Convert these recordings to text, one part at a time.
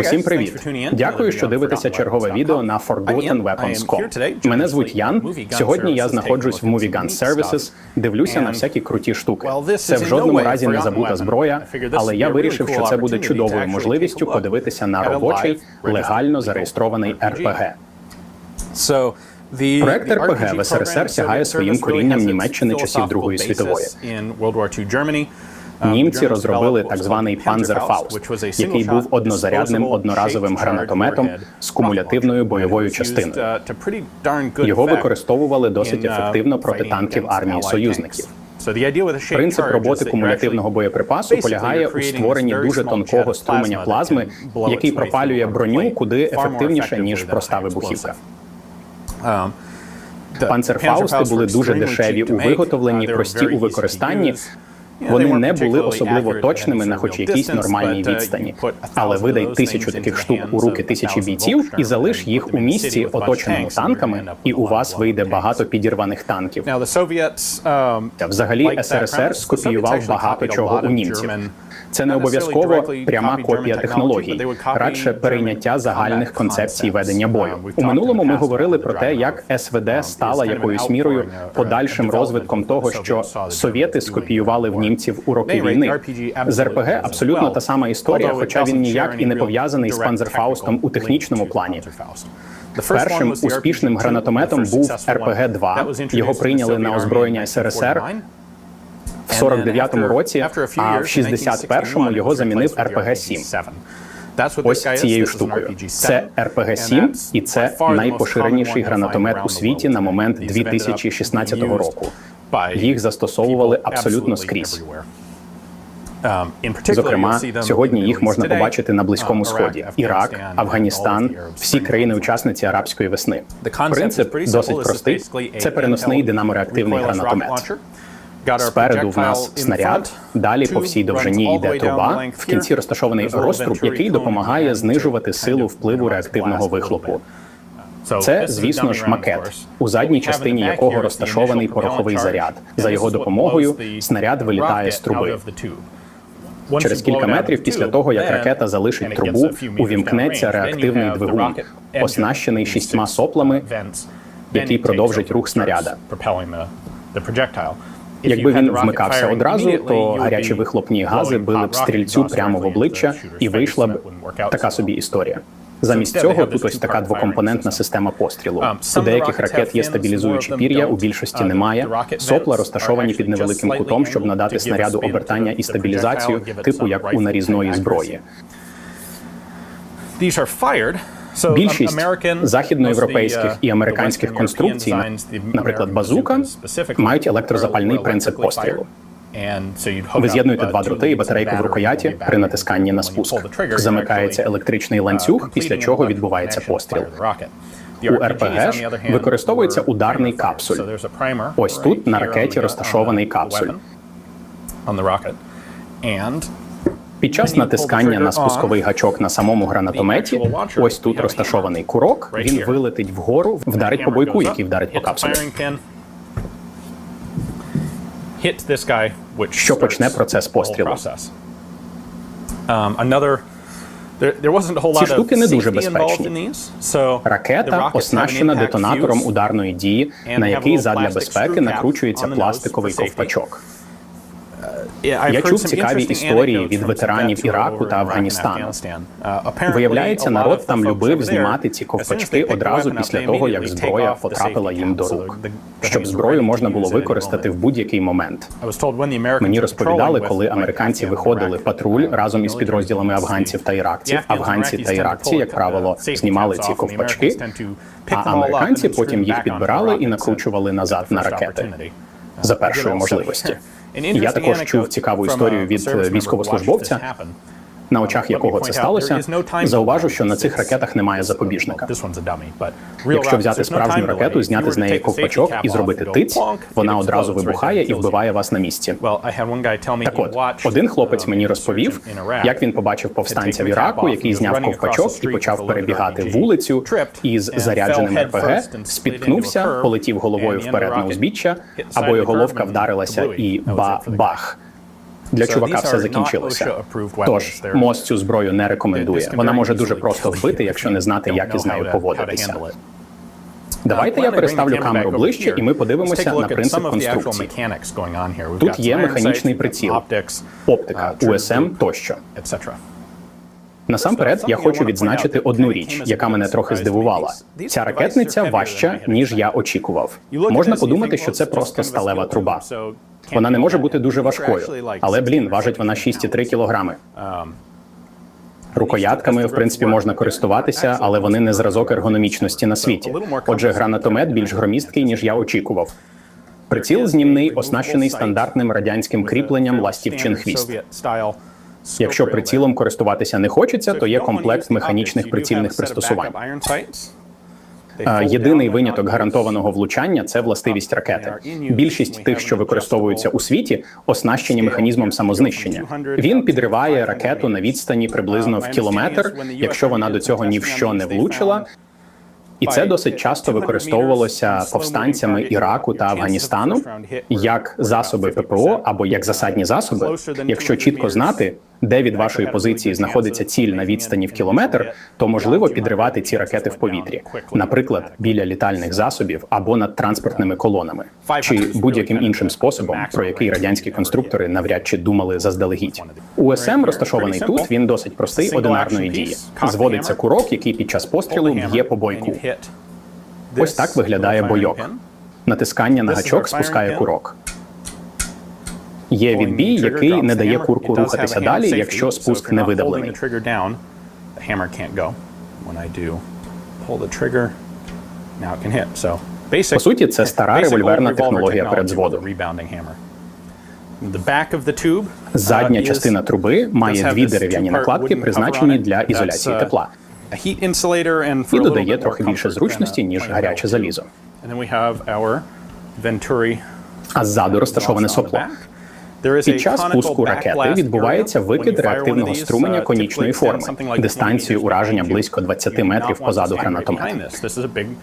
Усім привіт! Дякую, що дивитеся чергове відео на Forgotten Weapons.com. Мене звуть Ян. Сьогодні я знаходжусь в Movie Gun Services, дивлюся на всякі круті штуки. Це в жодному разі не забута зброя, але я вирішив, що це буде чудовою можливістю подивитися на робочий легально зареєстрований РПГ. Проект РПГ в СРСР сягає своїм корінням Німеччини часів Другої світової. Німці розробили так званий Panzerfaust, який був однозарядним одноразовим гранатометом з кумулятивною бойовою частиною. Його використовували досить ефективно проти танків армії союзників. Принцип роботи кумулятивного боєприпасу полягає у створенні дуже тонкого струменя плазми, який пропалює броню куди ефективніше ніж проста вибухівка. Панцерфаусти були дуже дешеві у виготовленні, прості у використанні. Вони не були особливо точними на хоч якійсь нормальній відстані. Але видай тисячу таких штук у руки тисячі бійців і залиш їх у місці, оточеному танками, і у вас вийде багато підірваних танків. Взагалі СРСР скопіював багато чого у німців. Це не обов'язково пряма копія технологій, радше перейняття загальних концепцій ведення бою. У минулому ми говорили про те, як СВД стала якоюсь мірою подальшим розвитком того, що совєти скопіювали в німців у роки війни. З РПГ абсолютно та сама історія, хоча він ніяк і не пов'язаний з Панзерфаустом у технічному плані. Першим успішним гранатометом був РПГ 2 Його прийняли на озброєння СРСР в 49-му році, а в 61-му його замінив РПГ-7. Ось цією штукою. Це РПГ-7, і це найпоширеніший гранатомет у світі на момент 2016 року. Їх застосовували абсолютно скрізь. Зокрема, сьогодні їх можна побачити на близькому сході: Ірак, Афганістан, всі країни-учасниці арабської весни. Принцип досить простий. Це переносний динамореактивний гранатомет. Спереду в нас снаряд, далі по всій довжині йде труба. В кінці розташований розтруб, який допомагає знижувати силу впливу реактивного вихлопу. Це, звісно ж, макет, у задній частині якого розташований пороховий заряд. За його допомогою снаряд вилітає з труби. Через кілька метрів після того, як ракета залишить трубу, увімкнеться реактивний двигун, оснащений шістьма соплами, який продовжить рух снаряда. Якби він вмикався одразу, то гарячі вихлопні гази били б стрільцю прямо в обличчя, і вийшла б така собі історія. Замість цього тут ось така двокомпонентна система пострілу. У деяких ракет є стабілізуючі пір'я, у більшості немає. Сопла розташовані під невеликим кутом, щоб надати снаряду обертання і стабілізацію, типу як у нарізної зброї. Більшість західноєвропейських і американських конструкцій, наприклад, базука, мають електрозапальний принцип пострілу. Ви з'єднуєте два дроти і батарейку в рукояті при натисканні на спуск. Замикається електричний ланцюг, після чого відбувається постріл. У РПГ ж використовується ударний капсуль. Ось тут на ракеті розташований капсуль. Під час натискання на спусковий гачок на самому гранатометі, ось тут розташований курок. Він вилетить вгору, вдарить по бойку, який вдарить по капсулі. Що почне процес пострілу. Ці штуки не дуже безпечні. Ракета оснащена детонатором ударної дії, на який задля безпеки накручується пластиковий ковпачок. Я чув цікаві історії від ветеранів Іраку та Афганістану. Виявляється, народ там любив знімати ці ковпачки одразу після того, як зброя потрапила їм до рук, щоб зброю можна було використати в будь-який момент. Мені розповідали, коли американці виходили в патруль разом із підрозділами афганців та іракців. Афганці та іракці, як правило, знімали ці ковпачки, а американці потім їх підбирали і накручували назад на ракети за першої можливості. Я також чув цікаву історію від військовослужбовця, на очах якого це сталося. Зауважу, що на цих ракетах немає запобіжника. Якщо взяти справжню ракету, зняти з неї ковпачок і зробити тиць, вона одразу вибухає і вбиває вас на місці. Так от, один хлопець мені розповів, як він побачив повстанця в Іраку, який зняв ковпачок і почав перебігати вулицю із зарядженим РПГ, спіткнувся, полетів головою вперед на узбіччя, а боєголовка вдарилася і ба-бах. Для чувака все закінчилося. Тож МОЗ цю зброю не рекомендує. Вона може дуже просто вбити, якщо не знати, як із нею поводитися. Давайте я переставлю камеру ближче, і ми подивимося на принцип конструкції. Тут є механічний приціл, оптика, УСМ тощо. Насамперед, я хочу відзначити одну річ, яка мене трохи здивувала. Ця ракетниця важча, ніж я очікував. Можна подумати, що це просто сталева труба. Вона не може бути дуже важкою, але блін, важить вона 6,3 кілограми. Рукоятками, в принципі, можна користуватися, але вони не зразок ергономічності на світі. Отже, гранатомет більш громісткий, ніж я очікував. Приціл знімний, оснащений стандартним радянським кріпленням ластівчин хвіст. Якщо прицілом користуватися не хочеться, то є комплект механічних прицільних пристосувань. А, Єдиний виняток гарантованого влучання це властивість ракети. Більшість тих, що використовуються у світі, оснащені механізмом самознищення. Він підриває ракету на відстані приблизно в кілометр, якщо вона до цього ні в що не влучила. І це досить часто використовувалося повстанцями Іраку та Афганістану як засоби ППО або як засадні засоби. Якщо чітко знати, де від вашої позиції знаходиться ціль на відстані в кілометр, то можливо підривати ці ракети в повітрі, наприклад, біля літальних засобів або над транспортними колонами, чи будь-яким іншим способом, про який радянські конструктори навряд чи думали заздалегідь. УСМ розташований тут. Він досить простий одинарної дії. Зводиться курок, який під час пострілу б'є по бойку. Ось так виглядає бойок. Натискання на гачок спускає курок. Є відбій, який не дає курку рухатися далі, якщо спуск не видавлений. По суті, це стара револьверна технологія передзводу. Задня частина труби має дві дерев'яні накладки, призначені для ізоляції тепла. І додає трохи більше зручності, ніж гаряче залізо. А ззаду розташоване сопло. Під час пуску ракети відбувається викид реактивного струменя конічної форми, дистанцією ураження близько 20 метрів позаду гранатомета.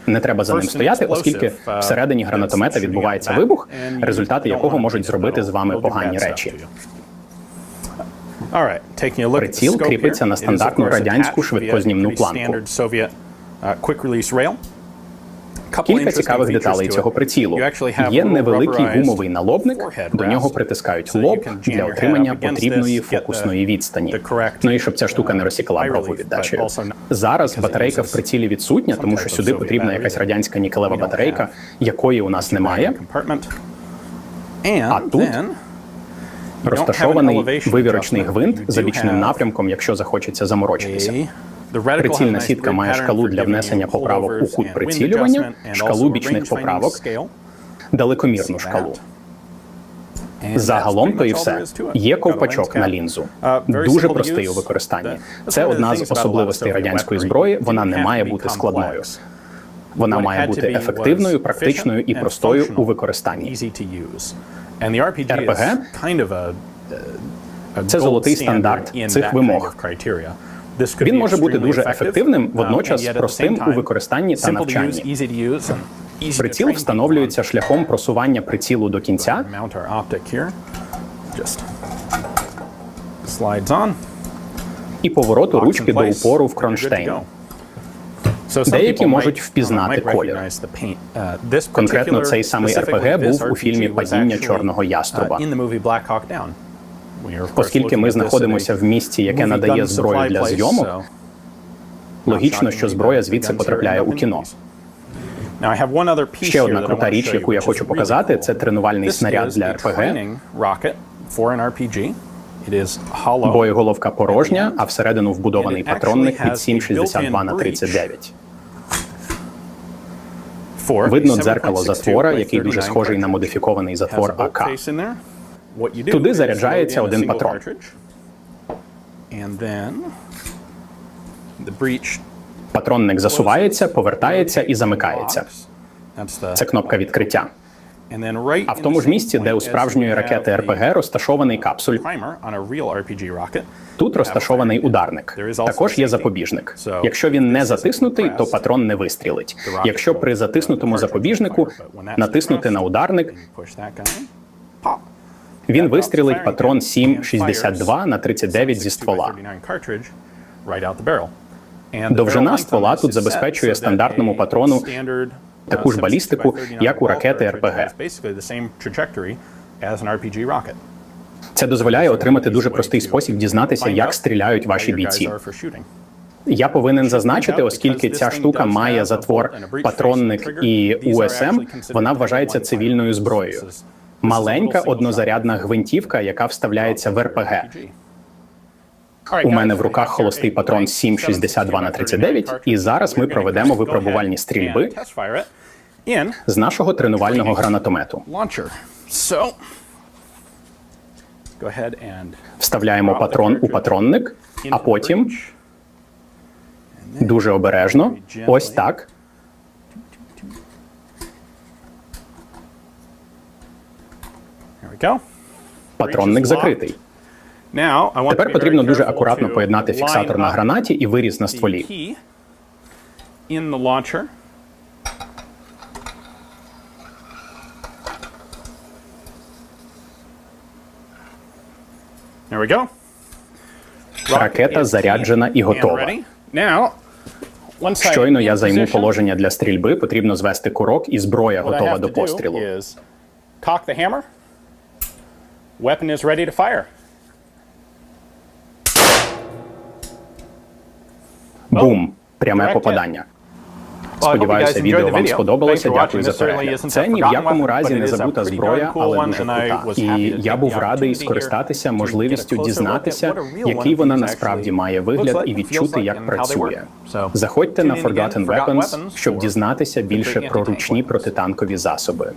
Не треба за ним стояти, оскільки всередині гранатомета відбувається вибух, результати якого можуть зробити з вами погані речі. Приціл кріпиться на стандартну радянську швидкознімну планку. Кілька цікавих деталей цього прицілу. Є невеликий гумовий налобник, до нього притискають лоб для отримання потрібної фокусної відстані. Ну і щоб ця штука не розсікала брову віддачею. Зараз батарейка в прицілі відсутня, тому що сюди потрібна якась радянська нікелева батарейка, якої у нас немає. А тут розташований вивірочний гвинт за бічним напрямком, якщо захочеться заморочитися. Прицільна сітка має шкалу для внесення поправок у кут прицілювання, шкалу бічних поправок, далекомірну шкалу. Загалом то і все. Є ковпачок на лінзу. Дуже простий у використанні. Це одна з особливостей радянської зброї. Вона не має бути складною. Вона має бути ефективною, практичною і простою у використанні. РПГ – це золотий стандарт цих вимог. Він може бути дуже ефективним, водночас простим у використанні та навчанні. Приціл встановлюється шляхом просування прицілу до кінця. І повороту ручки до упору в кронштейн. Деякі можуть впізнати колір. Конкретно цей самий РПГ був у фільмі Падіння чорного яструба. Оскільки ми знаходимося в місці, яке надає зброю для зйомок, логічно, що зброя звідси потрапляє у кіно. Ще одна крута річ, яку я хочу показати, це тренувальний снаряд для РПГ. Боєголовка порожня, а всередину вбудований патронник під 7,62 на 39. Видно дзеркало затвора, який дуже схожий на модифікований затвор АК. Туди заряджається один патрон. Патронник засувається, повертається і замикається. Це кнопка відкриття. А в тому ж місці, де у справжньої ракети РПГ розташований капсуль, тут розташований ударник. Також є запобіжник. Якщо він не затиснутий, то патрон не вистрілить. Якщо при затиснутому запобіжнику натиснути на ударник, Він вистрілить патрон 7,62 на 39 зі ствола. Довжина ствола тут забезпечує стандартному патрону таку ж балістику, як у ракети РПГ. Це дозволяє отримати дуже простий спосіб дізнатися, як стріляють ваші бійці. Я повинен зазначити, оскільки ця штука має затвор патронник і УСМ, вона вважається цивільною зброєю. Маленька однозарядна гвинтівка, яка вставляється в РПГ. У мене в руках холостий патрон 7,62 на 39, і зараз ми проведемо випробувальні стрільби з нашого тренувального гранатомету. Вставляємо патрон у патронник, а потім дуже обережно, ось так. Патронник закритий. Тепер потрібно дуже акуратно поєднати фіксатор на гранаті і виріз на стволі. Ракета заряджена і готова. Щойно я займу положення для стрільби, потрібно звести курок і зброя готова до пострілу. Weapon is ready to fire. Бум! Пряме попадання. Сподіваюся, відео вам сподобалося. Дякую за перегляд. Це ні в якому разі не забута зброя, але дуже крута. І я був радий скористатися можливістю дізнатися, який вона насправді має вигляд, і відчути, як працює. Заходьте на Forgotten Weapons, щоб дізнатися більше про ручні протитанкові засоби.